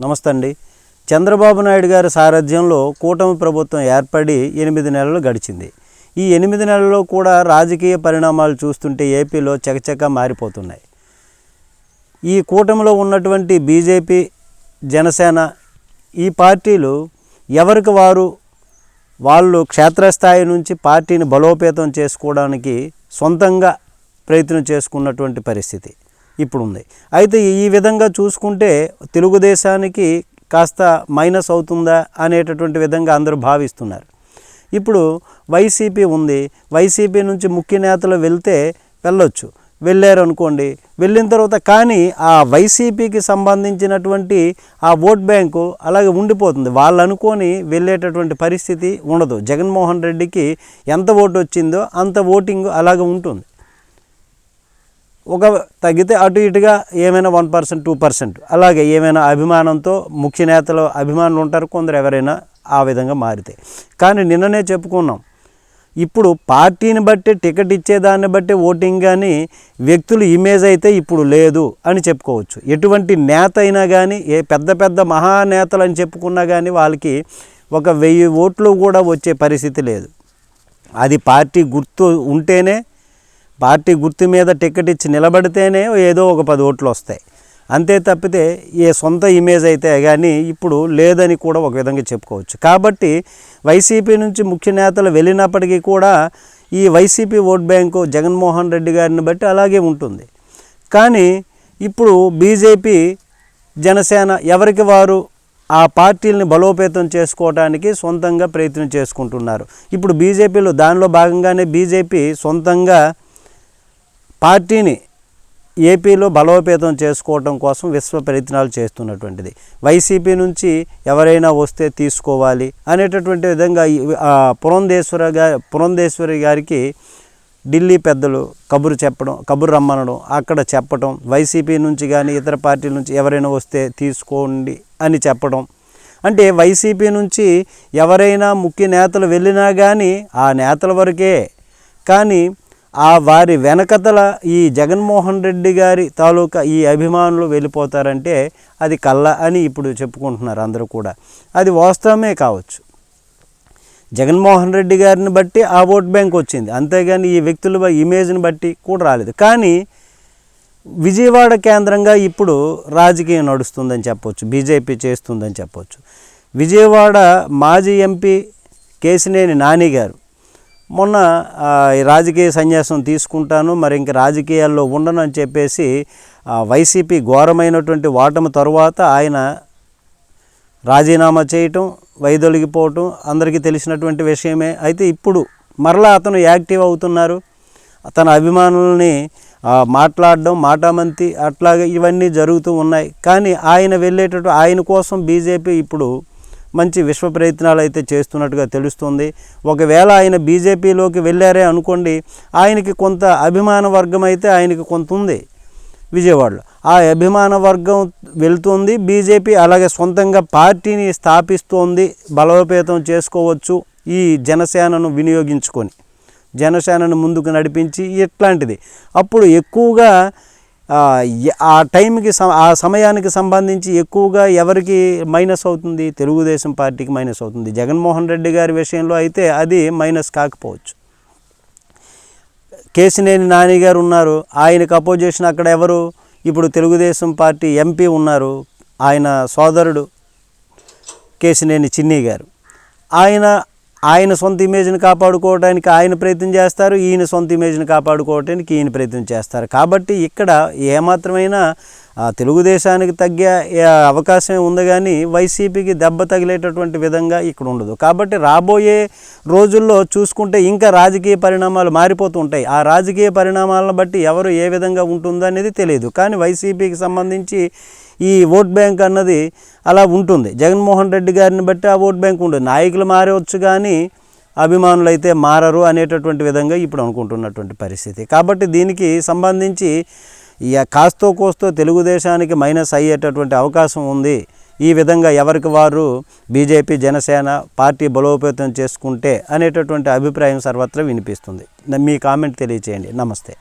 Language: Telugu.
నమస్తే అండి చంద్రబాబు నాయుడు గారి సారథ్యంలో కూటమి ప్రభుత్వం ఏర్పడి ఎనిమిది నెలలు గడిచింది. ఈ ఎనిమిది నెలల్లో కూడా రాజకీయ పరిణామాలు చూస్తుంటే ఏపీలో చకచక మారిపోతున్నాయి. ఈ కూటమిలో ఉన్నటువంటి బీజేపీ జనసేన ఈ పార్టీలు ఎవరికి వారు? వాళ్ళు క్షేత్రస్థాయి నుంచి పార్టీని బలోపేతం చేసుకోవడానికి సొంతంగా ప్రయత్నం చేసుకున్నటువంటి పరిస్థితి. ఇప్పుడు ఉంది అయితే ఈ విధంగా చూసుకుంటే తెలుగుదేశానికి కాస్త మైనస్ అవుతుందా అనేటటువంటి విధంగా అందరూ భావిస్తున్నారు. ఇప్పుడు వైసీపీ ఉంది. వైసీపీ నుంచి ముఖ్య నేతలు వెళ్తే వెళ్ళొచ్చు. వెళ్ళారు అనుకోండి వెళ్ళిన తర్వాత కానీ ఆ వైసీపీకి సంబంధించినటువంటి ఆ ఓట్ బ్యాంకు అలాగే ఉండిపోతుంది. వాళ్ళు అనుకొని వెళ్ళేటటువంటి పరిస్థితి ఉండదు. జగన్మోహన్ రెడ్డికి ఎంత ఓటు వచ్చిందో అంత ఓటింగ్ అలాగే ఉంటుంది. ఒక తగ్గితే అటు ఇటుగా ఏమైనా వన్ పర్సెంట్ టూ పర్సెంట్. అలాగే ఏమైనా అభిమానంతో ముఖ్య నేతలు అభిమానులు ఉంటారు కొందరు ఎవరైనా ఆ విధంగా మారితే. కానీ నిన్ననే చెప్పుకున్నాం. ఇప్పుడు పార్టీని బట్టి టికెట్ ఇచ్చేదాన్ని బట్టి ఓటింగ్ కానీ వ్యక్తులు ఇమేజ్ అయితే ఇప్పుడు లేదు అని చెప్పుకోవచ్చు. ఎటువంటి నేత అయినా కానీ ఏ పెద్ద పెద్ద మహానేతలు అని చెప్పుకున్నా కానీ వాళ్ళకి ఒక వెయ్యి ఓట్లు కూడా వచ్చే పరిస్థితి లేదు. అది పార్టీ గుర్తు ఉంటేనే పార్టీ గుర్తు మీద టికెట్ ఇచ్చి నిలబడితేనే ఏదో ఒక పది ఓట్లు వస్తాయి. అంతే తప్పితే ఏ సొంత ఇమేజ్ అయితే కానీ ఇప్పుడు లేదని కూడా ఒక విధంగా చెప్పుకోవచ్చు. కాబట్టి వైసీపీ నుంచి ముఖ్య నేతలు వెళ్ళినప్పటికీ కూడా ఈ YCP vote bank Jaganmohan Reddy గారిని బట్టి అలాగే ఉంటుంది. కానీ ఇప్పుడు బీజేపీ జనసేన ఎవరికి వారు ఆ పార్టీలని బలోపేతం చేసుకోవడానికి సొంతంగా ప్రయత్నం చేసుకుంటున్నారు. ఇప్పుడు బీజేపీలో దానిలో భాగంగానే బీజేపీ సొంతంగా పార్టీని ఏపీలో బలోపేతం చేసుకోవడం కోసం విశ్వ ప్రయత్నాలు చేస్తున్నటువంటిది. వైసీపీ నుంచి ఎవరైనా వస్తే తీసుకోవాలి అనేటటువంటి విధంగా పురంధేశ్వర గారి పురంధేశ్వరి గారికి ఢిల్లీ పెద్దలు కబురు చెప్పడం కబురు రమ్మనడం అక్కడ చెప్పడం వైసీపీ నుంచి కానీ ఇతర పార్టీల నుంచి ఎవరైనా వస్తే తీసుకోండి అని చెప్పడం అంటే వైసీపీ నుంచి ఎవరైనా ముఖ్య నేతలు వెళ్ళినా కానీ ఆ నేతల వరకే. కానీ ఆ వారి వెనకతల ఈ జగన్మోహన్ రెడ్డి గారి తాలూకా ఈ అభిమానులు వెళ్ళిపోతారంటే అది కళ్ళ అని ఇప్పుడు చెప్పుకుంటున్నారు అందరూ కూడా. అది వాస్తవమే కావచ్చు. జగన్మోహన్ రెడ్డి గారిని బట్టి ఆ ఓట్ బ్యాంక్ వచ్చింది. అంతేగాని ఈ వ్యక్తుల ఇమేజ్ని బట్టి కూడా రాలేదు. కానీ విజయవాడ కేంద్రంగా ఇప్పుడు రాజకీయం నడుస్తుందని చెప్పవచ్చు బీజేపీ చేస్తుందని చెప్పవచ్చు విజయవాడ మాజీ ఎంపీ కేసినేని నాని గారు మొన్న ఈ రాజకీయ సన్యాసం తీసుకుంటాను మరి ఇంక రాజకీయాల్లో ఉండను అని చెప్పేసి వైసీపీ ఘోరమైనటువంటి ఓటమి తరువాత ఆయన రాజీనామా చేయటం వైదొలిగిపోవటం అందరికీ తెలిసినటువంటి విషయమే. అయితే ఇప్పుడు మరలా అతను యాక్టివ్ అవుతున్నారు. తన అభిమానుల్ని మాట్లాడడం మాటామంతి అట్లాగే ఇవన్నీ జరుగుతూ ఉన్నాయి. కానీ ఆయన వెళ్ళేటట్టు ఆయన కోసం బీజేపీ ఇప్పుడు మంచి విశ్వ ప్రయత్నాలు అయితే చేస్తున్నట్టుగా తెలుస్తుంది. ఒకవేళ ఆయన బీజేపీలోకి వెళ్ళారే అనుకోండి ఆయనకి కొంత అభిమాన వర్గం అయితే ఆయనకి కొంత ఉంది విజయవాడలో. ఆ అభిమాన వర్గం వెళ్తుంది బీజేపీ అలాగే సొంతంగా పార్టీని స్థాపిస్తోంది బలోపేతం చేసుకోవచ్చు ఈ జనసేనను వినియోగించుకొని జనసేనను ముందుకు నడిపించి ఇట్లాంటిది. అప్పుడు ఎక్కువగా ఆ, టైంకి ఆ సమయానికి సంబంధించి ఎక్కువగా ఎవరికి మైనస్ అవుతుంది? తెలుగుదేశం పార్టీకి మైనస్ అవుతుంది. జగన్మోహన్ రెడ్డి గారి విషయంలో అయితే అది మైనస్ కాకపోవచ్చు. కేసినేని నాని గారు ఉన్నారు. ఆయనకు అపోజిషన్ అక్కడ ఎవరు? ఇప్పుడు తెలుగుదేశం పార్టీ ఎంపీ ఉన్నారు. ఆయన సోదరుడు కేసినేని చిన్ని గారు. ఆయన ఆయన సొంత ఇమేజ్ని కాపాడుకోవడానికి ఆయన ప్రయత్నం చేస్తారు ఈయన సొంత ఇమేజ్ని కాపాడుకోవడానికి ఈయన ప్రయత్నం చేస్తారు. కాబట్టి ఇక్కడ ఏమాత్రమైనా తెలుగుదేశానికి తగ్గే అవకాశం ఉంది కానీ వైసీపీకి దెబ్బ తగిలేటటువంటి విధంగా ఇక్కడ ఉండదు. కాబట్టి రాబోయే రోజుల్లో చూసుకుంటే ఇంకా రాజకీయ పరిణామాలు మారిపోతూ ఉంటాయి. ఆ రాజకీయ పరిణామాలను బట్టి ఎవరు ఏ విధంగా ఉంటుందో అనేది తెలియదు. కానీ వైసీపీకి సంబంధించి ఈ ఓట్ బ్యాంక్ అన్నది అలా ఉంటుంది. జగన్మోహన్ రెడ్డి గారిని బట్టి ఆ ఓట్ బ్యాంక్ ఉంటుంది. నాయకులు మారవచ్చు కానీ అభిమానులు అయితే మారరు అనేటటువంటి విధంగా ఇప్పుడు అనుకుంటున్నటువంటి పరిస్థితి. కాబట్టి దీనికి సంబంధించి ఇక కాస్తో కోస్తో తెలుగుదేశానికి మైనస్ అయ్యేటటువంటి అవకాశం ఉంది. ఈ విధంగా ఎవరికి వారు బీజేపీ జనసేన పార్టీ బలోపేతం చేసుకుంటే అనేటటువంటి అభిప్రాయం సర్వత్రా వినిపిస్తుంది. మీ కామెంట్ తెలియచేయండి. నమస్తే.